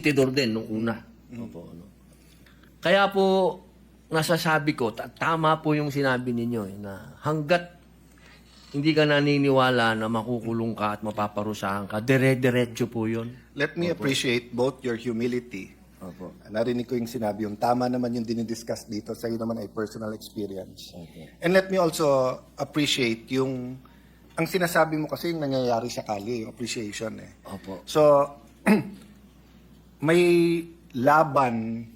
tintidor din nung una. Opo, ano. Kaya po, nasasabi ko, ta- tama po yung sinabi ninyo eh, na hanggat hindi ka naniniwala na makukulong ka at mapaparusahan ka, dire-diretso po yun. Let me appreciate both your humility. Opo. Narinig ko yung sinabi, yung tama naman yung dinidiscuss dito, sa'yo naman ay personal experience. Okay. And let me also appreciate yung, ang sinasabi mo kasi yung nangyayari sa kali, yung appreciation eh. Opo. So, may laban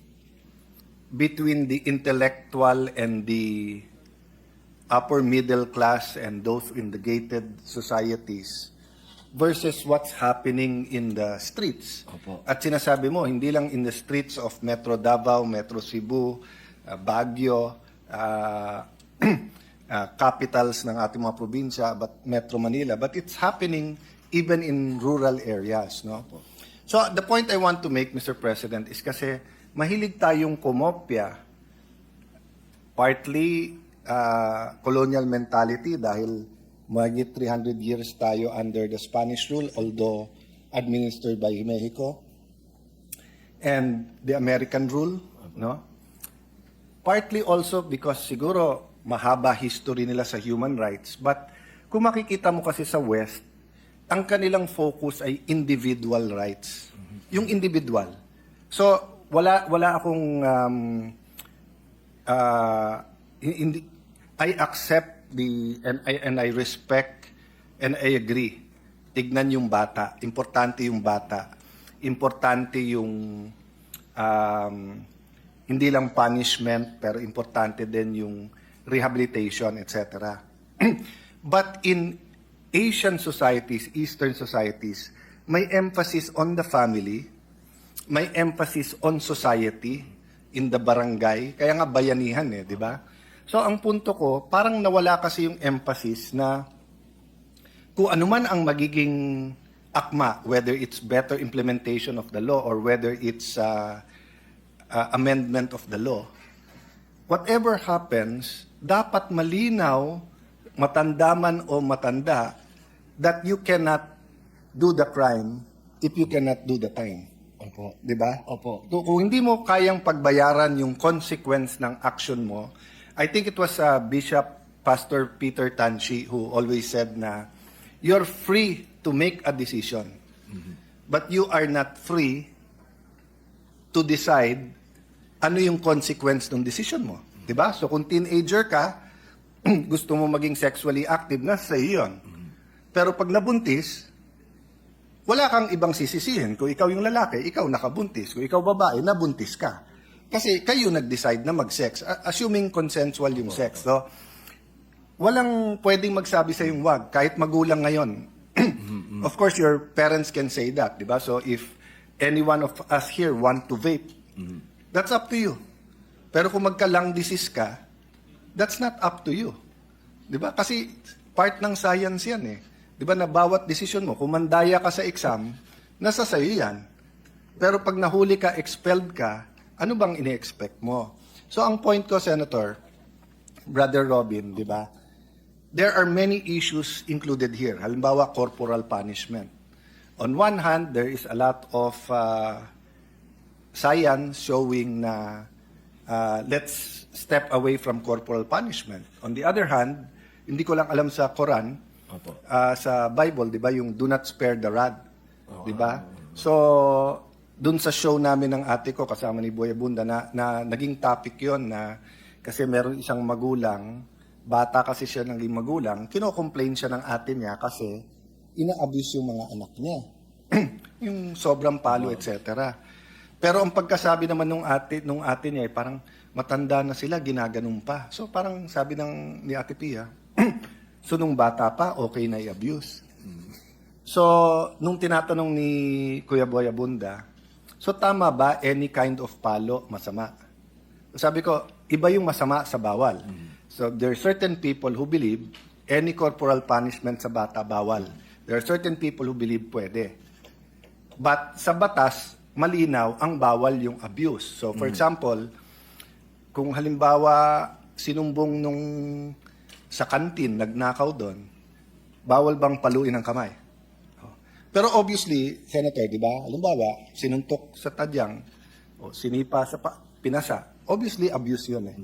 between the intellectual and the upper middle class and those in the gated societies versus what's happening in the streets. Opo. At sinasabi mo, hindi lang in the streets of Metro Davao, Metro Cebu, uh, Baguio, uh, uh, capitals ng ating mga probinsya, but Metro Manila, but it's happening even in rural areas, no? So the point I want to make, Mr. President, is kasi mahilig tayong kumopya partly uh, colonial mentality dahil mahigit 300 years tayo under the Spanish rule, although administered by Mexico, and the American rule, no? Partly also because siguro mahaba history nila sa human rights, but kung makikita mo kasi sa West, ang kanilang focus ay individual rights. Yung individual. So, wala wala akong um, uh, hindi, I accept the and I and I respect and I agree. Tignan yung bata, importante yung bata. Importante yung um, hindi lang punishment pero importante din yung rehabilitation, etc. But in Asian societies, Eastern societies, may emphasis on the family, may emphasis on society, in the barangay, kaya nga bayanihan eh, di ba? So ang punto ko, parang nawala kasi yung emphasis na kung ano man ang magiging akma, whether it's better implementation of the law or whether it's uh, uh, amendment of the law, whatever happens, dapat malinaw, matanda man o matanda, that you cannot do the crime if you cannot do the time. Opo. Di ba? Opo. Kung kung hindi mo kayang pagbayaran yung consequence ng action mo, I think it was uh, Bishop Pastor Peter Tanchi who always said na you're free to make a decision, but you are not free to decide ano yung consequence ng decision mo. 'Di ba? So kung teenager ka, gusto mo maging sexually active, nasa iyo yun. Pero pag nabuntis, wala kang ibang sisisihin. Kung ikaw yung lalaki, ikaw nakabuntis. Kung ikaw babae, nabuntis ka. Kasi kayo nag-decide na mag-sex, assuming consensual yung sex. So, walang pwedeng magsabi sa yung wag, kahit magulang ngayon. of course, your parents can say that, di ba? So, if any one of us here want to vape, that's up to you. Pero kung magka-lung disease ka, that's not up to you. Di ba? Kasi part ng science yan eh. Di ba na bawat decision mo, kung mandaya ka sa exam, nasa sa'yo yan. Pero pag nahuli ka, expelled ka, ano bang ini-expect mo? So ang point ko, Senator, Brother Robin, di ba? There are many issues included here. Halimbawa, corporal punishment. On one hand, there is a lot of uh, science showing na uh, let's step away from corporal punishment. On the other hand, hindi ko lang alam sa Quran, Opo. uh, sa Bible, 'di ba, yung do not spare the rod, 'di ba? So, dun sa show namin ng ate ko kasama ni Boy Abunda na, na naging topic 'yon na kasi meron isang magulang, bata kasi siya naging magulang, kino-complain siya ng ate niya kasi ina-abuse yung mga anak niya. yung sobrang palo, etc. Pero ang pagkasabi naman nung ate nung ate niya, eh, parang matanda na sila, ginaganon pa. So parang sabi ng ni Ate Pia, so nung bata pa, okay na i-abuse. So, nung tinatanong ni Kuya Boy Abunda, so tama ba any kind of palo masama? Sabi ko, iba yung masama sa bawal. So, there are certain people who believe any corporal punishment sa bata bawal. There are certain people who believe pwede. But sa batas, malinaw ang bawal yung abuse. So, for example, kung halimbawa sinumbong nung sa kantin, nagnakaw doon, bawal bang paluin ang kamay? Oh. Pero obviously, Senator, di ba? Halimbawa, sinuntok sa tadyang o sinipa sa pa, pinasa. Obviously, abuse yun eh.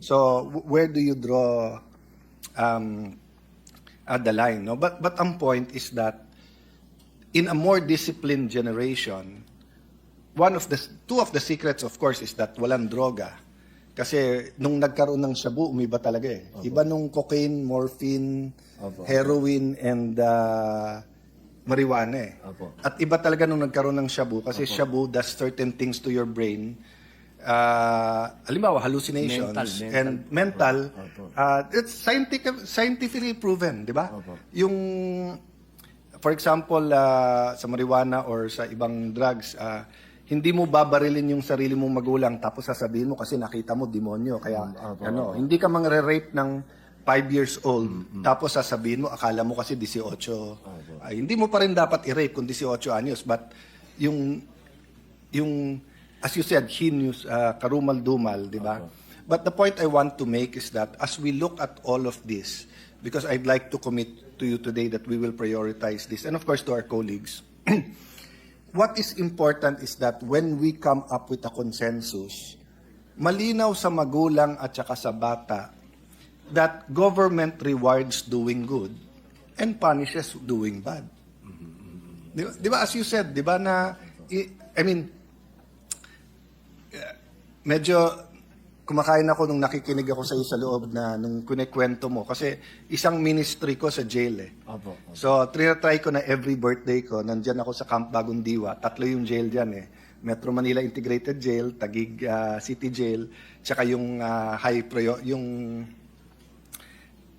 So, w- where do you draw um, uh, the line? No? But, but ang point is that in a more disciplined generation, one of the two of the secrets of course is that walang droga. Kasi nung nagkaroon ng shabu, umiba talaga eh. Iba nung cocaine, morphine, Opo. heroin, and uh, marijuana eh. Opo. At iba talaga nung nagkaroon ng shabu kasi shabu does certain things to your brain. Uh, halimbawa, hallucinations Mental, mental. and mental. Opo. Uh, it's scientific, scientifically proven, di ba? Opo. Yung for example, ah, sa marijuana or sa ibang drugs, ah, hindi mo babarilin yung sarili mong magulang tapos sasabihin mo kasi nakita mo demonyo. Kaya Opo, ano, hindi ka mangre-rape ng 5 years old tapos sasabihin mo akala mo kasi 18. Ay, hindi mo pa rin dapat i-rape kung 18 anyos but yung yung as you said heinous uh, karumal-dumal, di ba? But the point I want to make is that as we look at all of this because I'd like to commit to you today that we will prioritize this and of course to our colleagues what is important is that when we come up with a consensus, malinaw sa magulang at saka sa bata that government rewards doing good and punishes doing bad. Di ba, di ba, as you said, di ba na, I, mean, eh, medyo kumakain ako nung nakikinig ako sa iyo sa loob na nung kunikwento mo kasi isang ministry ko sa jail eh. Opo. So, trinatry ko na every birthday ko, nandyan ako sa Camp Bagong Diwa. Tatlo yung jail dyan eh. Metro Manila Integrated Jail, Tagig ah, City Jail, tsaka yung ah, high prior, yung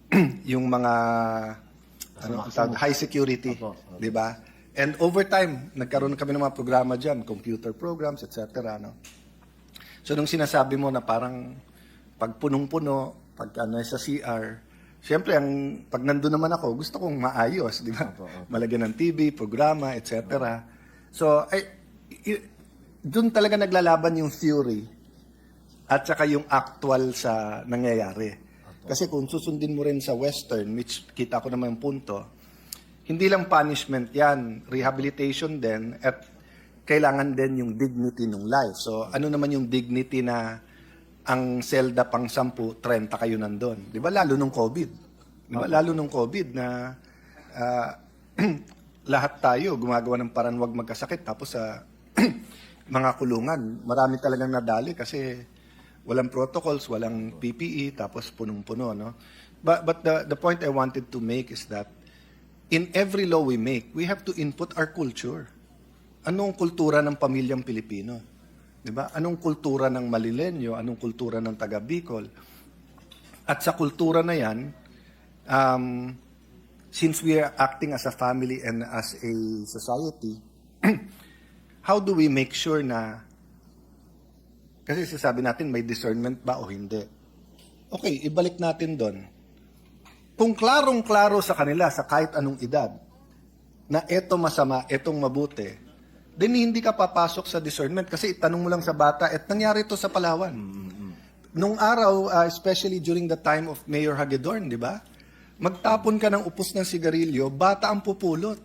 yung mga ano, tawag, high security, Opo, opo. 'di ba? And over time, nagkaroon kami ng mga programa diyan, computer programs, etc. no. So nung sinasabi mo na parang pag punong-puno, pag ano sa CR, Siyempre, ang, pag nandun naman ako, gusto kong maayos, di ba? Opo, opo. Malagyan ng TV, programa, etc. So, ay, doon talaga naglalaban yung theory at saka yung actual sa nangyayari. Kasi kung susundin mo rin sa Western, which kita ko naman yung punto, hindi lang punishment yan, rehabilitation din, at kailangan din yung dignity ng life. So, ano naman yung dignity na ang selda pang 10, 30 kayo nandun. Di ba? Lalo nung COVID. Di ba? Lalo nung COVID na ah, lahat tayo gumagawa ng parang wag magkasakit. Tapos sa mga kulungan, marami talagang nadali kasi walang protocols, walang PPE, tapos punong-puno. No? But, but the, the point I wanted to make is that in every law we make, we have to input our culture. Anong kultura ng pamilyang Pilipino? 'Di ba? Anong kultura ng Malilenyo? Anong kultura ng taga Bicol? At sa kultura na 'yan, um, since we are acting as a family and as a society, how do we make sure na kasi sasabi natin may discernment ba o hindi? Okay, ibalik natin doon. Kung klarong-klaro sa kanila sa kahit anong edad na eto masama, etong mabuti, then hindi ka papasok sa discernment kasi itanong mo lang sa bata at nangyari to sa Palawan. Nung araw, uh, especially during the time of Mayor Hagedorn, di ba? Magtapon ka ng upos ng sigarilyo, bata ang pupulot.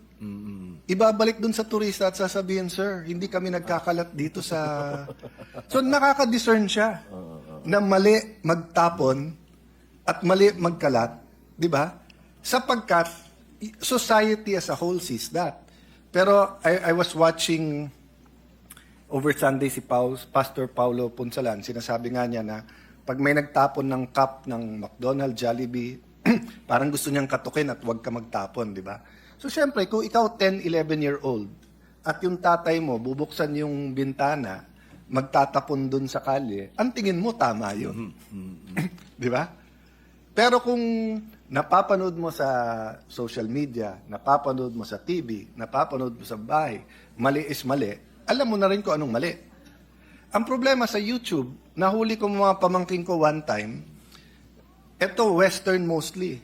Ibabalik dun sa turista at sasabihin, Sir, hindi kami nagkakalat dito sa... So nakaka-discern siya na mali magtapon at mali magkalat, di ba? Sapagkat society as a whole sees that. Pero I, I was watching over Sunday si Paus, Pastor Paulo Punsalan, sinasabi nga niya na pag may nagtapon ng cup ng McDonald's, Jollibee, parang gusto niyang katukin at huwag ka magtapon, di ba? So syempre, kung ikaw 10, 11 year old at yung tatay mo bubuksan yung bintana, magtatapon dun sa kalye, ang tingin mo tama yun. di ba? Pero kung napapanood mo sa social media, napapanood mo sa TV, napapanood mo sa bahay, mali is mali, alam mo na rin kung anong mali. Ang problema sa YouTube, nahuli ko mga pamangking ko one time, eto western mostly.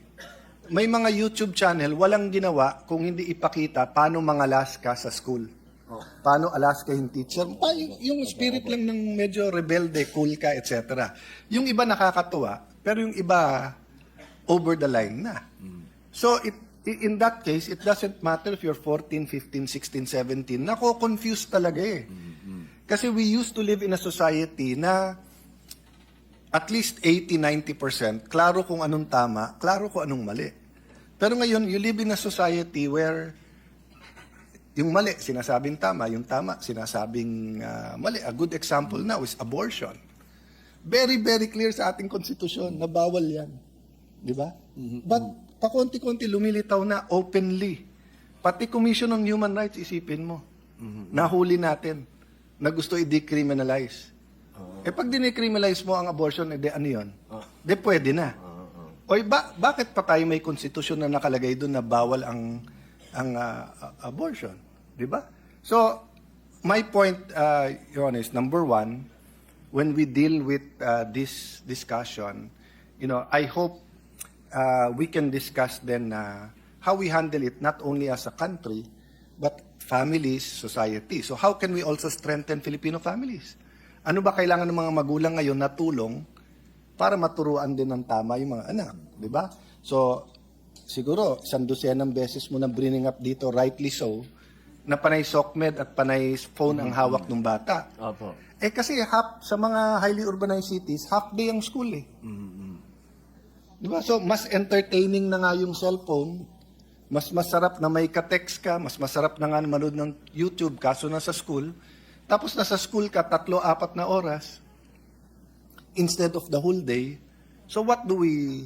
May mga YouTube channel, walang ginawa kung hindi ipakita paano mangalas ka sa school. Paano alas ka yung teacher. Pa, yung, yung spirit lang ng medyo rebelde, cool ka, etc. Yung iba nakakatuwa, pero yung iba over the line na. So it in that case, it doesn't matter if you're 14, 15, 16, 17. Nako-confuse talaga eh. Kasi we used to live in a society na at least 80-90%, klaro kung anong tama, klaro kung anong mali. Pero ngayon, you live in a society where yung mali, sinasabing tama, yung tama, sinasabing ah, mali. A good example now is abortion. Very, very clear sa ating konstitusyon na bawal yan. Di ba? But pakonti-konti lumilitaw na openly. Pati Commission on Human Rights, isipin mo. Nahuli natin na gusto i-decriminalize. Eh pag dinecriminalize mo ang abortion, eh di ano yun? Di pwede na. Oy, ba, bakit pa tayo may konstitusyon na nakalagay doon na bawal ang ang ah, abortion, 'di ba? So, my point, uh, Your Honor, is number one, when we deal with uh, this discussion, you know, I hope uh, we can discuss then uh, how we handle it not only as a country, but families, society. So how can we also strengthen Filipino families? Ano ba kailangan ng mga magulang ngayon na tulong para maturuan din ng tama yung mga anak, di ba? So, siguro, isang dosenang beses mo na bringing up dito, rightly so, na panay SOCMED at panay phone ang hawak ng bata. Opo. Eh kasi half, sa mga highly urbanized cities, half day ang school eh. Di ba? So, mas entertaining na nga yung cellphone, mas masarap na may ka-text ka, mas masarap na nga manood ng YouTube, kaso nasa school. Tapos nasa school ka, tatlo, apat na oras, instead of the whole day. So what do we,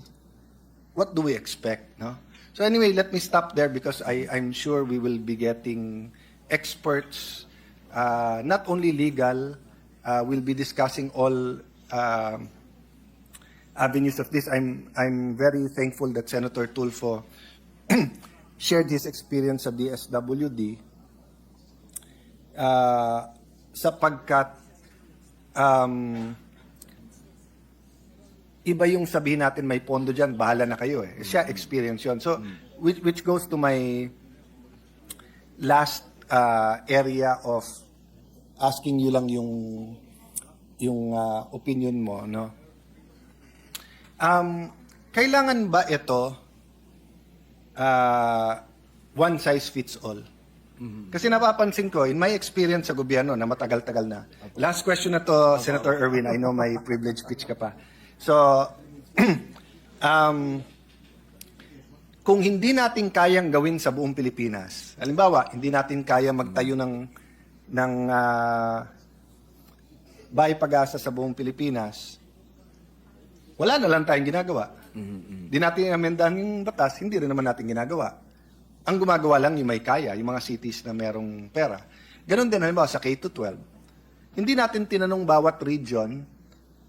what do we expect, no? So anyway, let me stop there because I, I'm sure we will be getting experts, uh, not only legal, uh, we'll be discussing all um avenues of this. I'm I'm very thankful that Senator Tulfo shared his experience sa DSWD uh, sapagkat um, iba yung sabihin natin may pondo dyan, bahala na kayo eh. Siya experience yon. So, which, which goes to my last uh, area of asking you lang yung yung uh, opinion mo, no? Um, kailangan ba ito uh, one size fits all? Kasi napapansin ko, in my experience sa gobyerno na matagal-tagal na. Last question na to, Senator Erwin. I know may privilege speech ka pa. So, um, kung hindi natin kayang gawin sa buong Pilipinas, halimbawa, hindi natin kaya magtayo ng ng ah, bahay pag-asa sa buong Pilipinas, wala na lang tayong ginagawa. Hindi natin amendahan yung batas, hindi rin naman natin ginagawa. Ang gumagawa lang yung may kaya, yung mga cities na merong pera. Ganon din halimbawa sa K-12. Hindi natin tinanong bawat region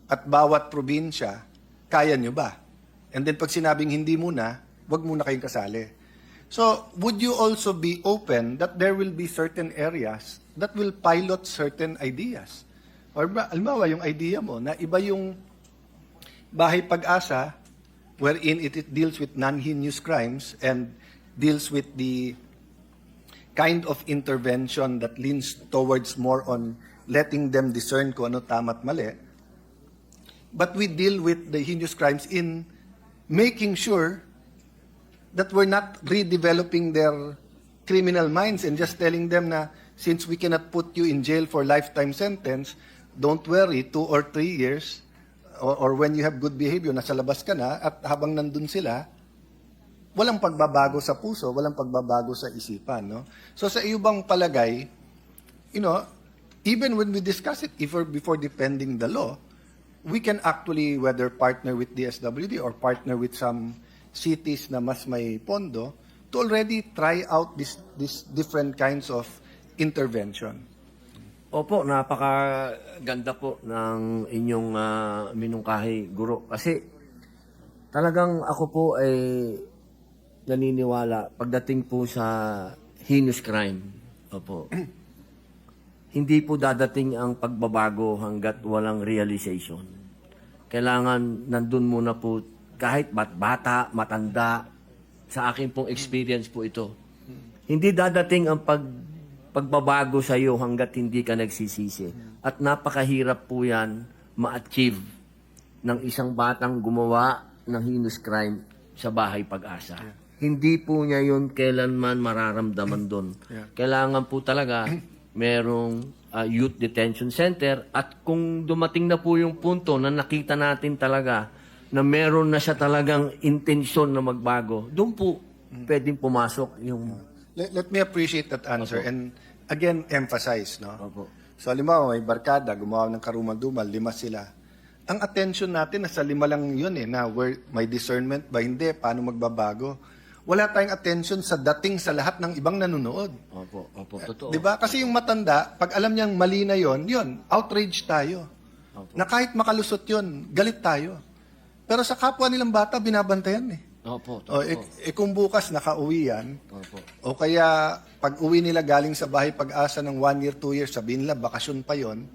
at bawat probinsya, kaya nyo ba? And then pag sinabing hindi muna, wag muna kayong kasali. So, would you also be open that there will be certain areas that will pilot certain ideas? Or ba, halimbawa, yung idea mo na iba yung bahay pag-asa wherein it, it deals with non-heinous crimes and deals with the kind of intervention that leans towards more on letting them discern kung ano tama at mali. But we deal with the heinous crimes in making sure that we're not redeveloping their criminal minds and just telling them na since we cannot put you in jail for lifetime sentence, don't worry, two or three years, or, or when you have good behavior, nasa labas ka na, at habang nandun sila, walang pagbabago sa puso, walang pagbabago sa isipan, no? So sa iyo bang palagay, you know, even when we discuss it before, before defending the law, we can actually whether partner with DSWD or partner with some cities na mas may pondo to already try out this this different kinds of intervention. Opo, napakaganda po ng inyong ah, minungkahi, guro. Kasi talagang ako po ay naniniwala pagdating po sa heinous crime. Opo. Hindi po dadating ang pagbabago hanggat walang realization. Kailangan nandun muna po kahit bat bata, matanda, sa akin pong experience po ito. Hindi dadating ang pag pagbabago sa iyo hanggat hindi ka nagsisisi. At napakahirap po yan ma-achieve ng isang batang gumawa ng heinous crime sa bahay pag-asa. hindi po niya yun kailanman mararamdaman doon. Kailangan po talaga merong ah, youth detention center at kung dumating na po yung punto na nakita natin talaga na meron na siya talagang intensyon na magbago, doon po pwedeng pumasok yung... Let, let me appreciate that answer and again emphasize, no? Opo. So, halimbawa, may barkada, gumawa ng karumal-dumal, lima sila. Ang attention natin, nasa lima lang yun eh, na where, may discernment ba, hindi, paano magbabago. Wala tayong attention sa dating sa lahat ng ibang nanonood. Opo, opo, totoo. Di ba? Kasi yung matanda, pag alam niyang mali na yon, yun, outrage tayo. Opo. Na kahit makalusot yun, galit tayo. Pero sa kapwa nilang bata, binabantayan eh. Opo, O, eh, eh, kung bukas nakauwi yan, Opo. o kaya pag uwi nila galing sa bahay pag-asa ng one year, two years, sabihin nila, bakasyon pa yon.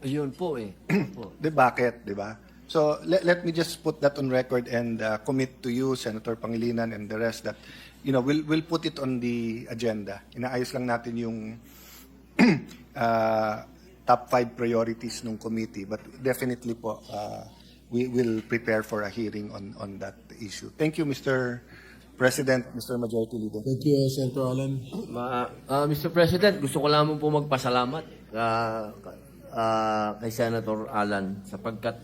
Ayun po eh. Opo. Di bakit, di ba? So let, let me just put that on record and uh, commit to you, Senator Pangilinan and the rest that, you know, we'll, we'll put it on the agenda. Inaayos lang natin yung uh, top five priorities ng committee. But definitely po, uh, we will prepare for a hearing on, on that issue. Thank you, Mr. President, Mr. Majority Leader. Thank you, Senator Alan. Ma, ah, Mr. President, gusto ko lamang po magpasalamat ah, ah, kay Senator Alan sapagkat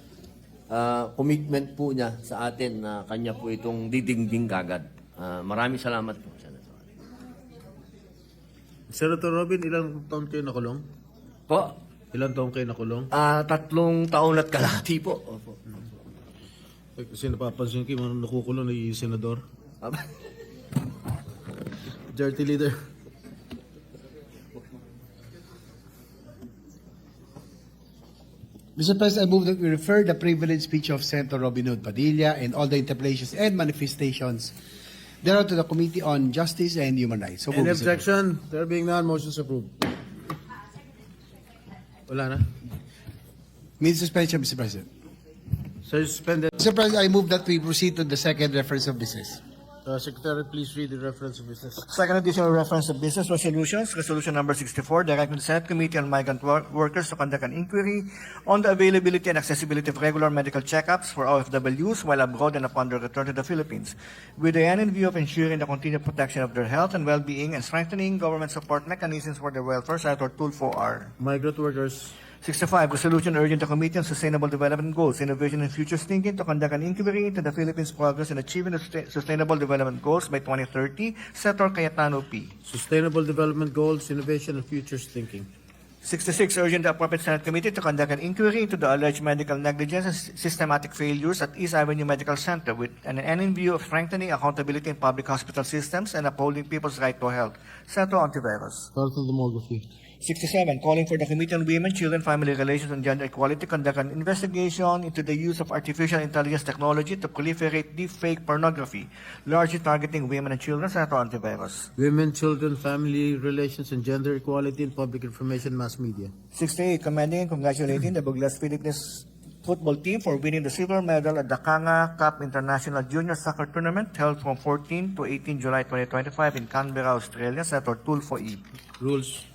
ah, commitment po niya sa atin na kanya po itong didingding kagad. Ah, maraming salamat po, Senator. Senator Robin, ilang taon kayo nakulong? Po, Ilang taon kayo nakulong? ah, tatlong taon at kalahati po. Opo. Eh, Kasi napapansin ko yung nakukulong ni Senador. Majority Leader. Mr. President, I move that we refer the privileged speech of Senator Robin Hood Padilla and all the interpellations and manifestations thereof to the Committee on Justice and Human Rights. So Any move, Mr. President. objection? There being none, motion is approved. Wala na? Means suspension, Mr. President. So suspended. Mr. President, I move that we proceed to the second reference of business. Uh, Secretary, please read the reference of business. Second additional reference of business resolutions, resolution number 64, directing the Senate Committee on Migrant Wor- Workers to conduct an inquiry on the availability and accessibility of regular medical checkups for OFWs while abroad and upon their return to the Philippines, with the end in view of ensuring the continued protection of their health and well-being and strengthening government support mechanisms for their welfare, Senator Tulfo R. Migrant workers. 65, resolution urging the Committee on Sustainable Development Goals, Innovation and Futures Thinking to conduct an inquiry into the Philippines' progress in achieving the Sustain- Sustainable Development Goals by 2030, Senator Cayetano P. Sustainable Development Goals, Innovation and Futures Thinking. 66, urging the appropriate Senate Committee to conduct an inquiry into the alleged medical negligence and s- systematic failures at East Avenue Medical Center with an end in view of strengthening accountability in public hospital systems and upholding people's right to health. Senator Ontiveros. Total demography. 67, calling for the Committee on Women, Children, Family Relations, and Gender Equality to conduct an investigation into the use of artificial intelligence technology to proliferate deepfake pornography, largely targeting women and children. Senator Ontiveros. Women, Children, Family Relations and Gender Equality in Public Information Mass Media. 68, commending and congratulating the Buglas Philippines football team for winning the silver medal at the Kanga Cup International Junior Soccer Tournament held from 14 to 18 July 2025 in Canberra, Australia. Senator Tulfo E. Rules.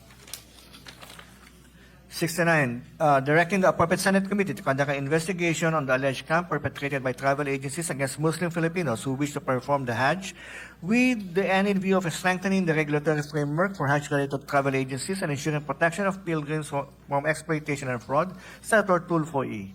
69, uh, directing the appropriate Senate committee to conduct an investigation on the alleged scam perpetrated by travel agencies against Muslim Filipinos who wish to perform the Hajj, with the end in view of strengthening the regulatory framework for Hajj-related travel agencies and ensuring protection of pilgrims from exploitation and fraud. Senator Tulfo E.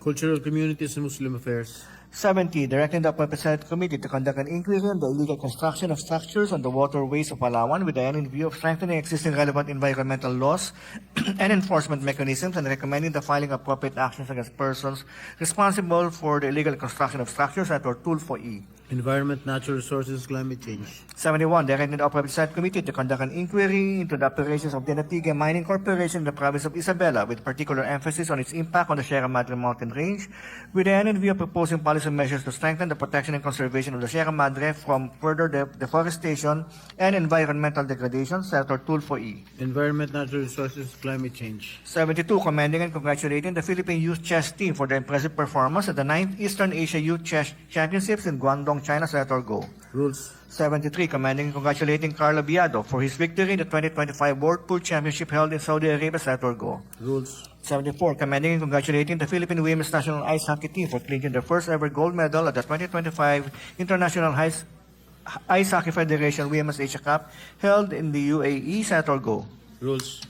Cultural Communities and Muslim Affairs. 70, directing the appropriate Senate committee to conduct an inquiry on the illegal construction of structures on the waterways of Palawan with the end in view of strengthening existing relevant environmental laws and enforcement mechanisms and recommending the filing of appropriate actions against persons responsible for the illegal construction of structures at or tool for E. Environment, Natural Resources, Climate Change. 71, directing the appropriate Senate committee to conduct an inquiry into the operations of the Natiga Mining Corporation in the province of Isabela with particular emphasis on its impact on the Sierra Madre Mountain Range with the end in view of proposing policy measures to strengthen the protection and conservation of the Sierra Madre from further de- deforestation and environmental degradation. Senator Tulfo E. Environment, Natural Resources, Climate Change. 72, commending and congratulating the Philippine Youth Chess Team for their impressive performance at the 9th Eastern Asia Youth Chess Championships in Guangdong, China. Senator Go. Rules. 73, commending and congratulating Carlo Biado for his victory in the 2025 World Pool Championship held in Saudi Arabia. Senator Go. Rules. 74, commending and congratulating the Philippine Women's National Ice Hockey Team for clinching their first ever gold medal at the 2025 International Ice, Ice Hockey Federation Women's Asia Cup held in the UAE. Senator Go. Rules.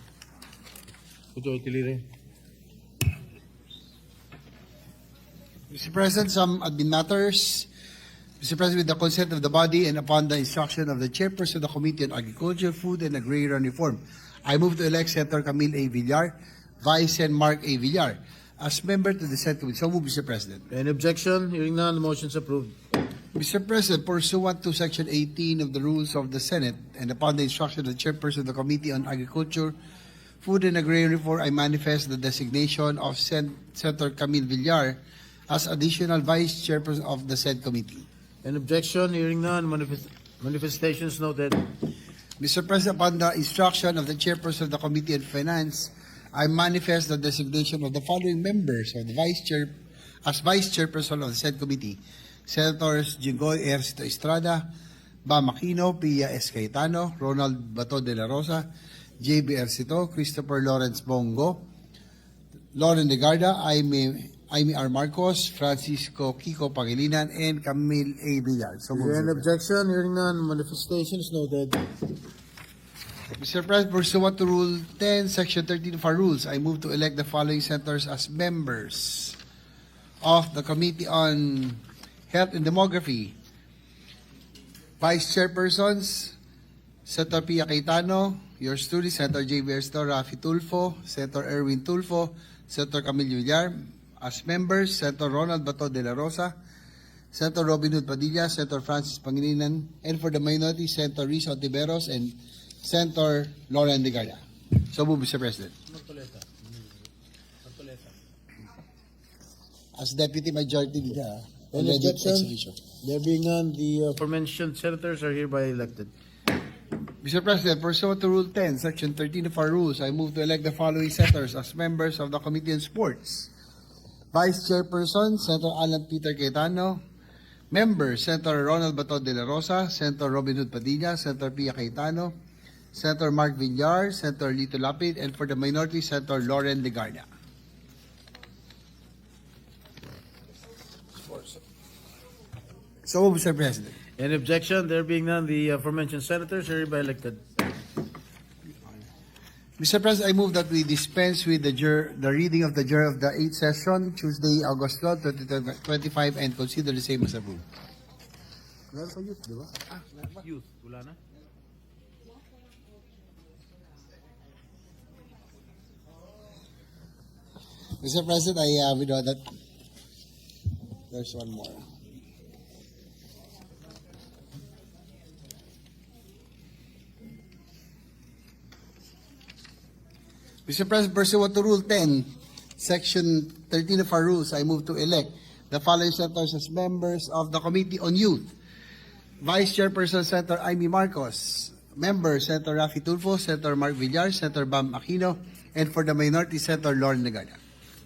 Majority Leader. Mr. President, some admin matters. Mr. President, with the consent of the body and upon the instruction of the chairperson of the Committee on Agriculture, Food and Agrarian Reform, I move to elect Senator Camille A. Villar, Vice Sen. Mark A. Villar, as member to the Senate Committee. So move, Mr. President. Any objection? Hearing none, the motion is approved. Mr. President, pursuant to Section 18 of the Rules of the Senate and upon the instruction of the chairperson of the Committee on Agriculture, Food and Agrarian Reform, I manifest the designation of Sen- Senator Camille Villar as additional vice chairperson of the said committee. Any objection? Hearing none, manifest- manifestations noted. Mr. President, upon the instruction of the chairperson of the Committee on Finance, I manifest the designation of the following members of the vice chair as vice chairperson of the said committee. Senators Jingoy Ercito Estrada, Bam Aquino, Pia S. Cayetano, Ronald Bato de la Rosa, J.B. Ercito, Christopher Lawrence Bongo, Lauren de Garda, Aime, Aime R. Marcos, Francisco Kiko Pangilinan, and Camille A. Villar. So Is moved, there. President. objection? Hearing none, manifestations noted. Mr. President, pursuant to Rule 10, Section 13 of our rules, I move to elect the following senators as members of the Committee on Health and Demography. Vice Chairpersons, Senator Pia Cayetano, yours truly, Senator J.B. Ersto, Rafi Tulfo, Senator Erwin Tulfo, Senator Camille Villar. As members, Senator Ronald Bato de la Rosa, Senator Robin Hood Padilla, Senator Francis Pangilinan, and for the minority, Senator Risa Ontiveros and Senator Lauren De Garda. So move, Mr. President. As Deputy Majority Leader, Any already objection? execution. There being none, the aforementioned senators are hereby elected. Mr. President, pursuant to Rule 10, Section 13 of our rules, I move to elect the following senators as members of the Committee on Sports. Vice Chairperson, Senator Alan Peter Cayetano. Member, Senator Ronald Bato de la Rosa, Senator Robin Hood Padilla, Senator Pia Cayetano, Senator Mark Villar, Senator Lito Lapid, and for the minority, Senator Lauren De Garda. So move, Mr. President. Any objection? There being none, the aforementioned senators are hereby elected. Mr. President, I move that we dispense with the jur- the reading of the journal of the 8th session, Tuesday, August 12, 2025, and consider the same as approved. Youth, wala na? Mr. President, I uh, withdraw that. There's one more. Mr. President, pursuant to Rule 10, Section 13 of our rules, I move to elect the following senators as members of the Committee on Youth. Vice Chairperson Senator Amy Marcos. Member Senator Rafi Tulfo, Senator Mark Villar, Senator Bam Aquino, and for the minority, Senator Lauren Negada.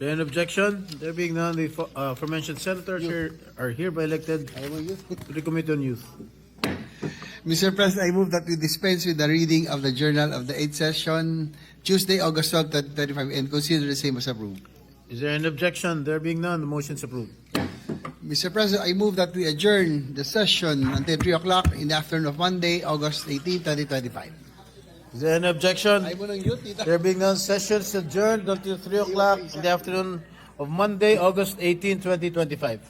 There any objection? There being none, the fo- uh, aforementioned senators are- are hereby elected to the Committee on Youth. Mr. President, I move that we dispense with the reading of the journal of the 8th session, Tuesday, August 12, 2025, and consider the same as approved. Is there any objection? There being none, the motion is approved. Mr. President, I move that we adjourn the session until 3 o'clock in the afternoon of Monday, August 18, 2025. Is there any objection? Ay mo ng tita. There being none, session is adjourned until 3 o'clock in the afternoon of Monday, August 18, 2025.